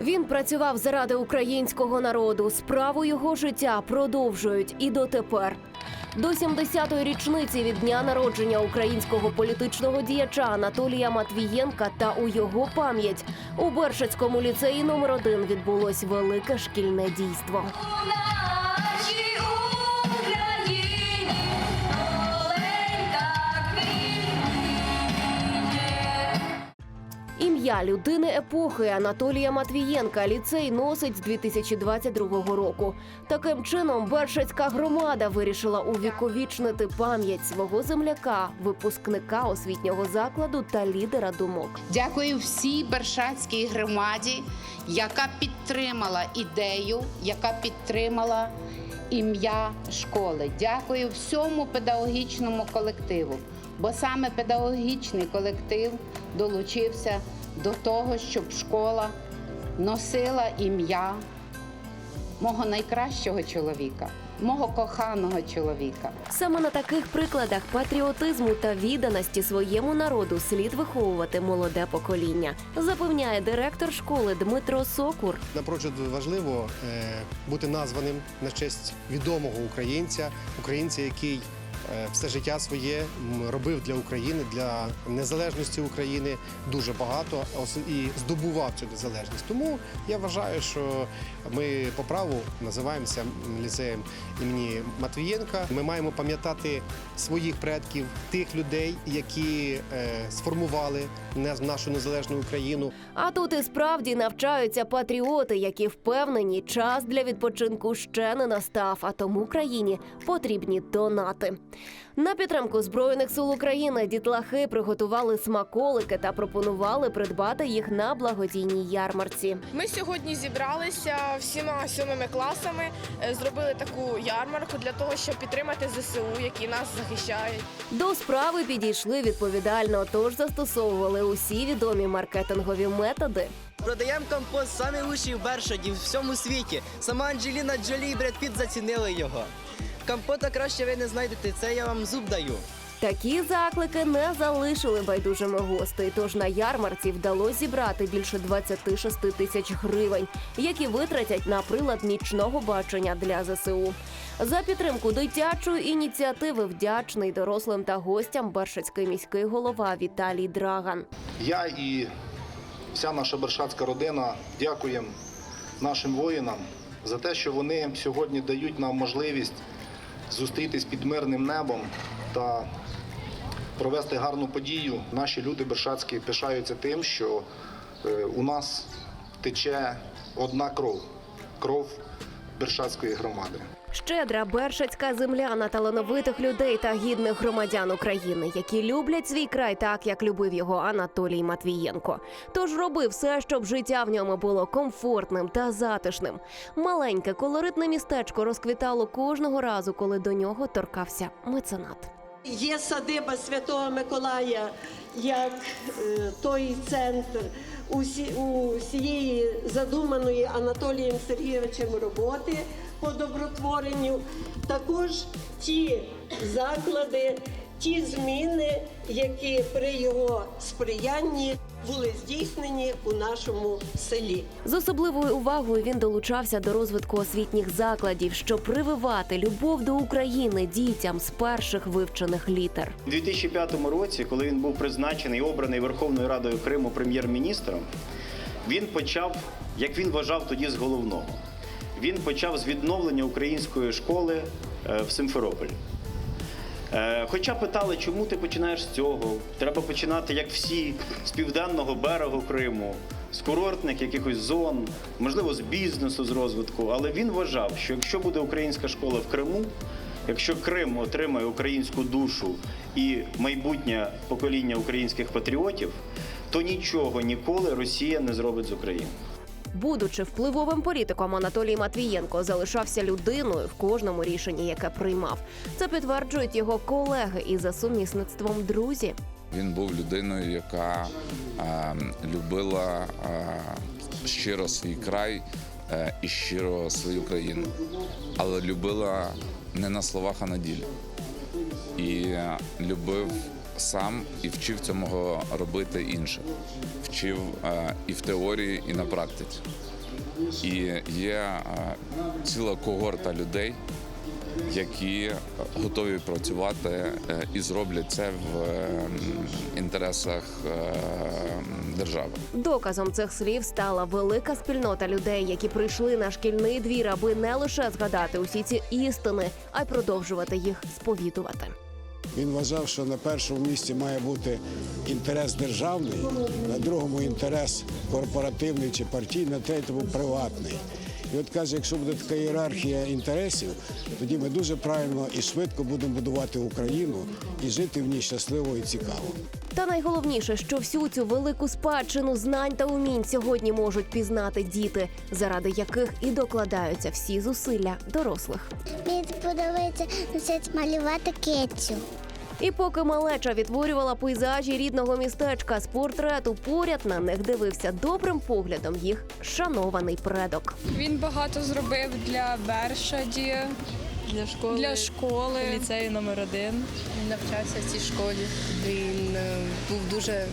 Він працював заради українського народу. Справу його життя продовжують і дотепер. До 70-ї річниці від дня народження українського політичного діяча Анатолія Матвієнка та у його пам'ять у Бершацькому ліцеї номер 1 відбулось велике шкільне дійство. Ім'я людини епохи Анатолія Матвієнка ліцей носить з 2022 року. Таким чином, Бершацька громада вирішила увіковічнити пам'ять свого земляка, випускника освітнього закладу та лідера думок. Дякую всій Бершацькій громаді, яка підтримала ідею, яка підтримала ім'я школи. Дякую всьому педагогічному колективу, бо саме педагогічний колектив долучився до того, щоб школа носила ім'я мого найкращого чоловіка, мого коханого чоловіка. Саме на таких прикладах патріотизму та відданості своєму народу слід виховувати молоде покоління, запевняє директор школи Дмитро Сокур. Напрочуд важливо е, бути названим на честь відомого українця, українця, який все життя своє робив для України, для незалежності України дуже багато і здобував цю незалежність. Тому я вважаю, що ми по праву називаємося ліцеєм імені Матвієнка. Ми маємо пам'ятати своїх предків, тих людей, які е, сформували нашу незалежну Україну. А тут і справді навчаються патріоти, які впевнені, час для відпочинку ще не настав, а тому країні потрібні донати. На підтримку збройних сил України дітлахи приготували смаколики та пропонували придбати їх на благодійній ярмарці. Ми сьогодні зібралися всіма сьомими класами, е, зробили таку ярмарку для того, щоб підтримати ЗСУ, які нас захищають. До справи підійшли відповідально, тож застосовували усі відомі маркетингові методи. Продаємо компост саме лучший в Бершаді в всьому світі. Сама Анджеліна Джолі і Бред Піт зацінили його. Компота краще ви не знайдете, це я вам зуб даю. Такі заклики не залишили байдужими гостей. Тож на ярмарці вдалося зібрати більше 26 тисяч гривень, які витратять на прилад нічного бачення для ЗСУ. За підтримку дитячої ініціативи вдячний дорослим та гостям Бершацький міський голова Віталій Драган. Я і вся наша бершацька родина дякуємо нашим воїнам за те, що вони сьогодні дають нам можливість зустрітись під мирним небом та провести гарну подію. Наші люди бершацькі пишаються тим, що е, у нас тече одна кров кров бершацької громади. Щедра бершацька земля на талановитих людей та гідних громадян України, які люблять свій край так, як любив його Анатолій Матвієнко. Тож роби все, щоб життя в ньому було комфортним та затишним. Маленьке колоритне містечко розквітало кожного разу, коли до нього торкався меценат. Є садиба Святого Миколая як е, той центр усі, усієї задуманої Анатолієм Сергійовичем роботи по добротворенню. Також ті заклади, ті зміни, які при його сприянні були здійснені у нашому селі. З особливою увагою він долучався до розвитку освітніх закладів, щоб прививати любов до України дітям з перших вивчених літер. У 2005 році, коли він був призначений і обраний Верховною Радою Криму прем'єр-міністром, він почав, як він вважав тоді з головного, він почав з відновлення української школи е, в Симферополі. Е, Хоча питали, чому ти починаєш з цього? Треба починати, як всі, з південного берегу Криму, з курортних якихось зон, можливо, з бізнесу, з розвитку. Але він вважав, що якщо буде українська школа в Криму, якщо Крим отримає українську душу і майбутнє покоління українських патріотів, то нічого ніколи Росія не зробить з України. Будучи впливовим політиком, Анатолій Матвієнко залишався людиною в кожному рішенні, яке приймав. Це підтверджують його колеги і за сумісництвом друзі. Він був людиною, яка е, любила е, щиро свій край е, і щиро свою країну, але любила не на словах, а на ділі. І любив сам і вчив цього робити інших. вчив е, і в теорії, і на практиці. І є е, ціла когорта людей, які готові працювати е, і зроблять це в е, інтересах е, держави. Доказом цих слів стала велика спільнота людей, які прийшли на шкільний двір, аби не лише згадати усі ці істини, а й продовжувати їх сповідувати. Він вважав, що на першому місці має бути інтерес державний, на другому інтерес корпоративний чи партійний, на третьому приватний. І от каже, якщо буде така ієрархія інтересів, тоді ми дуже правильно і швидко будемо будувати Україну і жити в ній щасливо і цікаво. Та найголовніше, що всю цю велику спадщину знань та умінь сьогодні можуть пізнати діти, заради яких і докладаються всі зусилля дорослих. Мені подобається малювати кецю. І поки малеча відтворювала пейзажі рідного містечка з портрету, поряд на них дивився добрим поглядом їх шанований предок. Він багато зробив для Бершаді, Для школи, для школи. ліцею номер один. Він навчався в цій школі. Він е, був дуже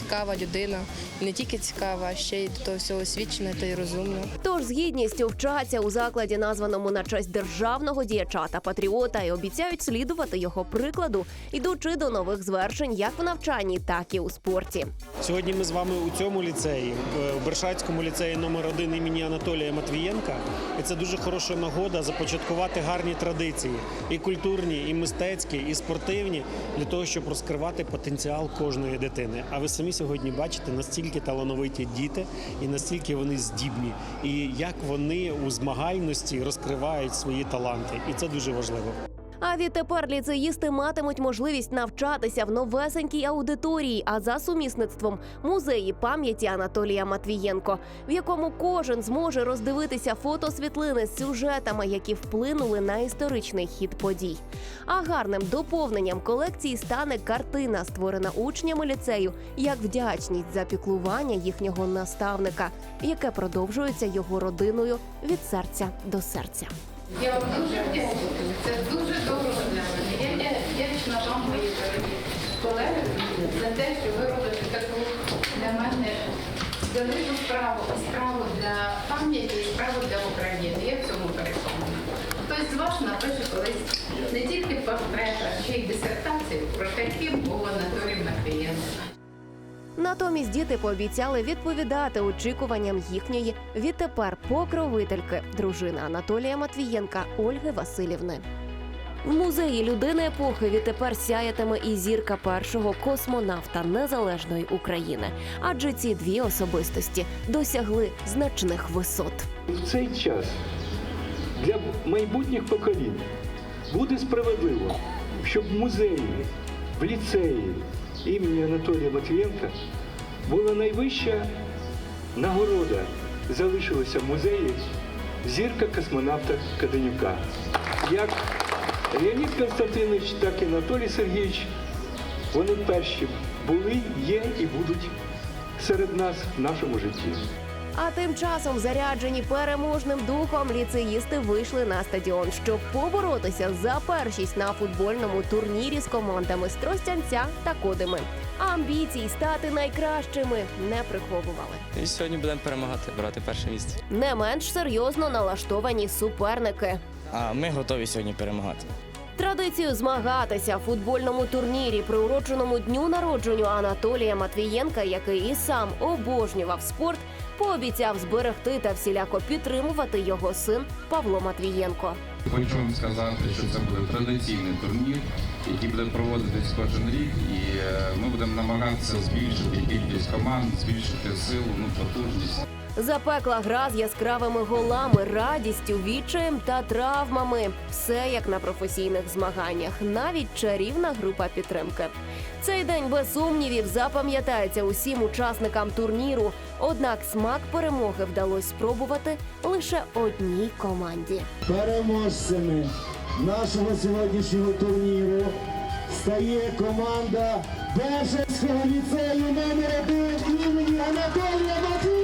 цікава людина. І не тільки цікава, а ще й до того всього освічена та й розумна. Тож з гідністю вчаться у закладі, названому на честь державного діяча та патріота, і обіцяють слідувати його прикладу, ідучи до нових звершень як в навчанні, так і у спорті. Сьогодні ми з вами у цьому ліцеї, в Бершацькому ліцеї номер 1 імені Анатолія Матвієнка. І це дуже хороша нагода започаткувати гарні традиції і культурні, і мистецькі, і спортивні для того, щоб розкривати потенціал кожної дитини. А ви самі сьогодні бачите настільки талановиті діти і настільки вони здібні, і як вони у змагальності розкривають свої таланти. І це дуже важливо. А відтепер ліцеїсти матимуть можливість навчатися в новесенькій аудиторії, а за сумісництвом музеї пам'яті Анатолія Матвієнко, в якому кожен зможе роздивитися фотосвітлини з сюжетами, які вплинули на історичний хід подій. А гарним доповненням колекції стане картина, створена учнями ліцею, як вдячність за піклування їхнього наставника, яке продовжується його родиною від серця до серця. Я вам дуже вдячна. Це дуже дорого для мене. Я вдячна вам, мої дорогі колеги, за те, що ви робите таку для мене велику справу, справу для пам'яті і справу для України. Я в цьому переконана. Хтось з вас напише колись не тільки портрет, а ще й дисертацію про те, ким був Анатолій Матвієнко. Натомість діти пообіцяли відповідати очікуванням їхньої відтепер покровительки, дружини Анатолія Матвієнка Ольги Васильівни. В музеї людини епохи відтепер сяятиме і зірка першого космонавта незалежної України, адже ці дві особистості досягли значних висот. в цей час для майбутніх поколінь буде справедливо, щоб музеї, в ліцеї імені Анатолія Матвієнка була найвища нагорода. Залишилася в музеї зірка космонавта Каденюка. Як Леонід Константинович, так і Анатолій Сергійович, вони перші були, є і будуть серед нас в нашому житті. А тим часом, заряджені переможним духом, ліцеїсти вийшли на стадіон, щоб поборотися за першість на футбольному турнірі з командами Стростянця та Кодими. А амбіцій стати найкращими не приховували. І сьогодні будемо перемагати, брати перше місце. Не менш серйозно налаштовані суперники. А ми готові сьогодні перемагати. Традицію змагатися в футбольному турнірі, приуроченому дню народженню Анатолія Матвієнка, який і сам обожнював спорт, пообіцяв зберегти та всіляко підтримувати його син Павло Матвієнко. Хочу вам сказати, що це буде традиційний турнір, який буде проводитись кожен рік, і е, ми будемо намагатися збільшити кількість команд, збільшити силу, ну потужність. Запекла гра з яскравими голами, радістю, відчаєм та травмами. Все як на професійних змаганнях, навіть чарівна група підтримки. Цей день без сумнівів запам'ятається усім учасникам турніру. Однак смак перемоги вдалося спробувати лише одній команді. Переможцями нашого сьогоднішнього турніру стає команда Бежецького ліцею номер 1 імені Анатолія Матвієнка.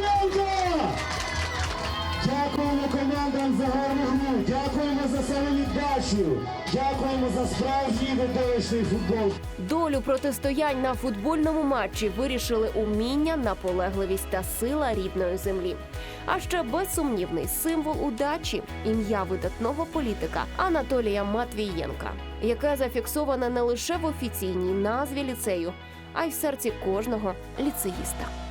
Дякуємо командам за гарну гру. Дякуємо за самовіддачу. Дякуємо за справжній видовищний футбол. Долю протистоянь на футбольному матчі вирішили уміння, наполегливість та сила рідної землі. А ще безсумнівний символ удачі ім'я видатного політика Анатолія Матвієнка, яке зафіксоване не лише в офіційній назві ліцею, а й в серці кожного ліцеїста.